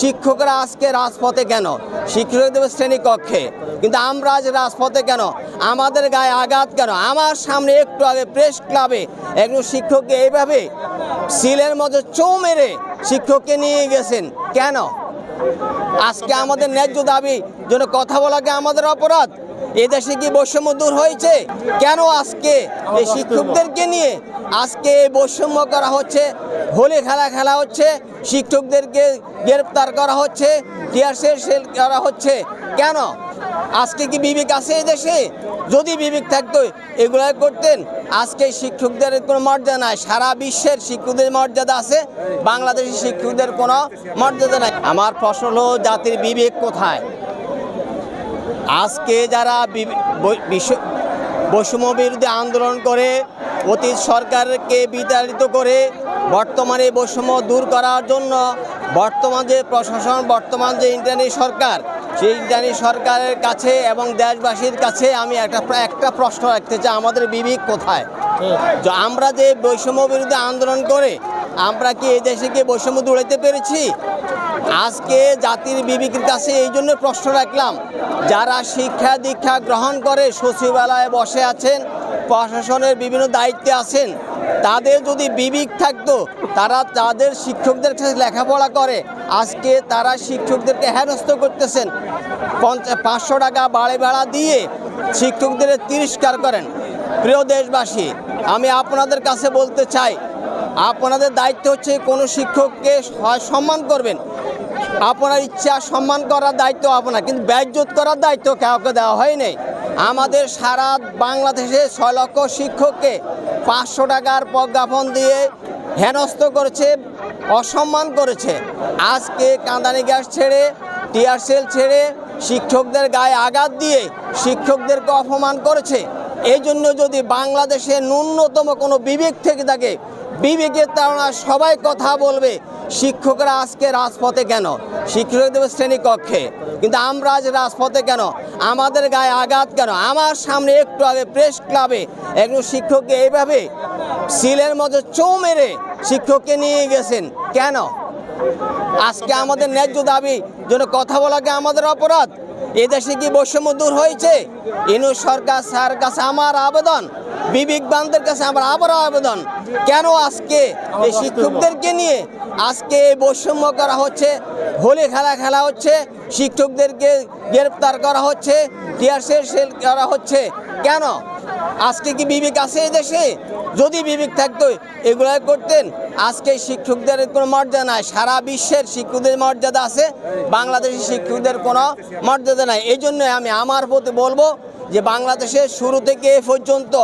শিক্ষকরা আজকে রাজপথে কেন? শিক্ষক দেবে শ্রেণীকক্ষে কিন্তু আমরা আজ রাজপথে কেন? আমাদের গায়ে আঘাত কেন? আমার সামনে একটু আগে প্রেস ক্লাবে একজন শিক্ষককে এইভাবে সিলের মধ্যে চৌ মেরে শিক্ষককে নিয়ে গেছেন। কেন? আজকে আমাদের ন্যায্য দাবি জন্য কথা বলাকে আমাদের অপরাধ। এদেশে কি বৈষম্য দূর হয়েছে? কেন আজকে এই শিক্ষকদেরকে নিয়ে আজকে এই বৈষম্য করা হচ্ছে? হোলি খেলা খেলা হচ্ছে, শিক্ষকদেরকে গ্রেপ্তার করা হচ্ছে টিয়ারসেল সেল করা হচ্ছে। কেন? আজকে কি বিবেক আছে এই দেশে? যদি বিবেক থাকতো, এগুলো করতেন। আজকে শিক্ষকদের কোনো মর্যাদা নাই। সারা বিশ্বের শিক্ষকদের মর্যাদা আছে, বাংলাদেশের শিক্ষকদের কোনো মর্যাদা নাই। আমার ফসল জাতির বিবেক কোথায়? আজকে যারা বৈষম্য বিরুদ্ধে আন্দোলন করে, অতীত সরকারকে বিতাড়িত করে বর্তমানে বৈষম্য দূর করার জন্য বর্তমান যে প্রশাসন, বর্তমান যে ইন্টারনি সরকার, সেই ইন্টারনি সরকারের কাছে এবং দেশবাসীর কাছে আমি একটা একটা প্রশ্ন রাখতে চাই, আমাদের বিবেক কোথায়? আমরা যে বৈষম্য বিরুদ্ধে আন্দোলন করে, আমরা কি এই দেশে কি বৈষম্য দূরাইতে পেরেছি? আজকে জাতির বিবেকের কাছে এই জন্য প্রশ্ন রাখলাম, যারা শিক্ষা দীক্ষা গ্রহণ করে, সচিবালয়ে বসে আছেন, প্রশাসনের বিভিন্ন দায়িত্বে আছেন, তাদের যদি বিবেক থাকতো, তারা তাদের শিক্ষকদের কাছে লেখাপড়া করে, আজকে তারা শিক্ষকদেরকে হেনস্থ করতেছেন। পঞ্চাশ পাঁচশো টাকা বাড়ে ভাড়া দিয়ে শিক্ষকদের তিরস্কার করেন। প্রিয় দেশবাসী, আমি আপনাদের কাছে বলতে চাই, আপনাদের দায়িত্ব হচ্ছে কোনো শিক্ষককে সম্মান করবেন আপনার ইচ্ছা সম্মান করার দায়িত্ব আপনার, কিন্তু ব্যাজ্যত করার দায়িত্ব কাউকে দেওয়া হয়নি। আমাদের সারা বাংলাদেশে ছয় লক্ষ শিক্ষককে পাঁচশো টাকার প্রজ্ঞাপন দিয়ে হেনস্থ করেছে, অসম্মান করেছে। আজকে কাঁদানি গ্যাস ছেড়ে, টিয়ার সেল ছেড়ে শিক্ষকদের গায়ে আঘাত দিয়ে শিক্ষকদেরকে অপমান করেছে। এই জন্য যদি বাংলাদেশে ন্যূনতম কোনো বিবেক থেকে থাকে বিবেকের তারা সবাই কথা বলবে, শিক্ষকরা আজকে রাজপথে কেন? শিক্ষক দেবে শ্রেণীকক্ষে কিন্তু আমরা আজ রাজপথে কেন? আমাদের গায়ে আঘাত কেন? আমার সামনে একটু আগে প্রেস ক্লাবে একজন শিক্ষককে এইভাবে সিলের মতো চৌ মেরে শিক্ষককে নিয়ে গেছেন। কেন? আজকে আমাদের ন্যায্য দাবি জন্য কথা বলাকে আমাদের অপরাধ। এদেশে কি বৈষম্য দূর হয়েছে? ইনু সরকার, স্যার কাছে আমার আবেদন, বিবেক বান্ধের কাছে আমার আবার আবেদন। কেন আজকে এই শিক্ষকদেরকে নিয়ে আজকে এই বৈষম্য করা হচ্ছে? হোলি খেলা খেলা হচ্ছে, শিক্ষকদেরকে গ্রেপ্তার করা হচ্ছে, টিয়ার সেল করা হচ্ছে। কেন? আজকে কি বিবেক আছে এই দেশে? যদি বিবেক থাকতো, এগুলো করতেন। আজকে শিক্ষকদের কোনো মর্যাদা নাই। সারা বিশ্বের শিক্ষকদের মর্যাদা আছে। বাংলাদেশের শিক্ষকদের কোনো মর্যাদা নাই। এই জন্য আমি আমার প্রতি বলব যে বাংলাদেশের শুরু থেকে এ পর্যন্ত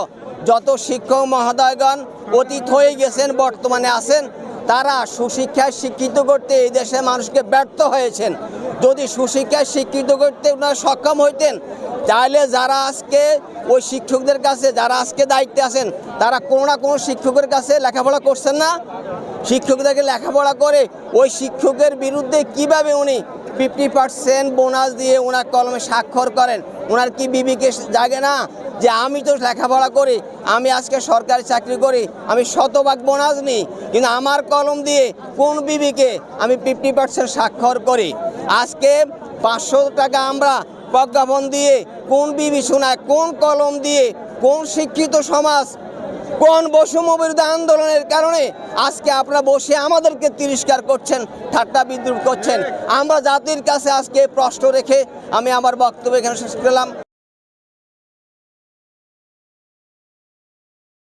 যত শিক্ষক মহোদয়গণ অতীত হয়ে গেছেন, বর্তমানে আছেন, তারা সুশিক্ষায় শিক্ষিত করতে এই দেশের মানুষকে ব্যর্থ হয়েছেন। যদি সুশিক্ষায় শিক্ষিত করতে ওনারা সক্ষম হইতেন তাহলে যারা আজকে ওই শিক্ষকদের কাছে, যারা আজকে দায়িত্বে আছেন, তারা কোনো না কোনো শিক্ষকের কাছে লেখাপড়া করছেন না? শিক্ষকদেরকে লেখাপড়া করে ওই শিক্ষকের বিরুদ্ধে কীভাবে উনি ফিফটি পার্সেন্ট বোনাস দিয়ে ওনার কলমে স্বাক্ষর করেন? ওনার কি বিবিকে জাগে না যে আমি তো লেখাপড়া করি, আমি আজকে সরকারি চাকরি করি, আমি শতভাগ বোনাস নিই, কিন্তু আমার কলম দিয়ে কোন বিবিকে আমি ফিফটি পার্সেন্ট স্বাক্ষর করি? আজকে পাঁচশো টাকা আমরা প্রজ্ঞাপন দিয়ে, কোন শোনায় কোন কলম দিয়ে, কোন শিক্ষিত সমাজ, কোন বৈষম্য বিরুদ্ধে আন্দোলনের কারণে আজকে আপনারা বসে আমাদেরকে তিরস্কার করছেন, ঠাট্টা বিদ্রুপ করছেন। আমরা জাতির কাছে আজকে প্রশ্ন রেখে আমি আমার বক্তব্য এখানে শেষ করলাম।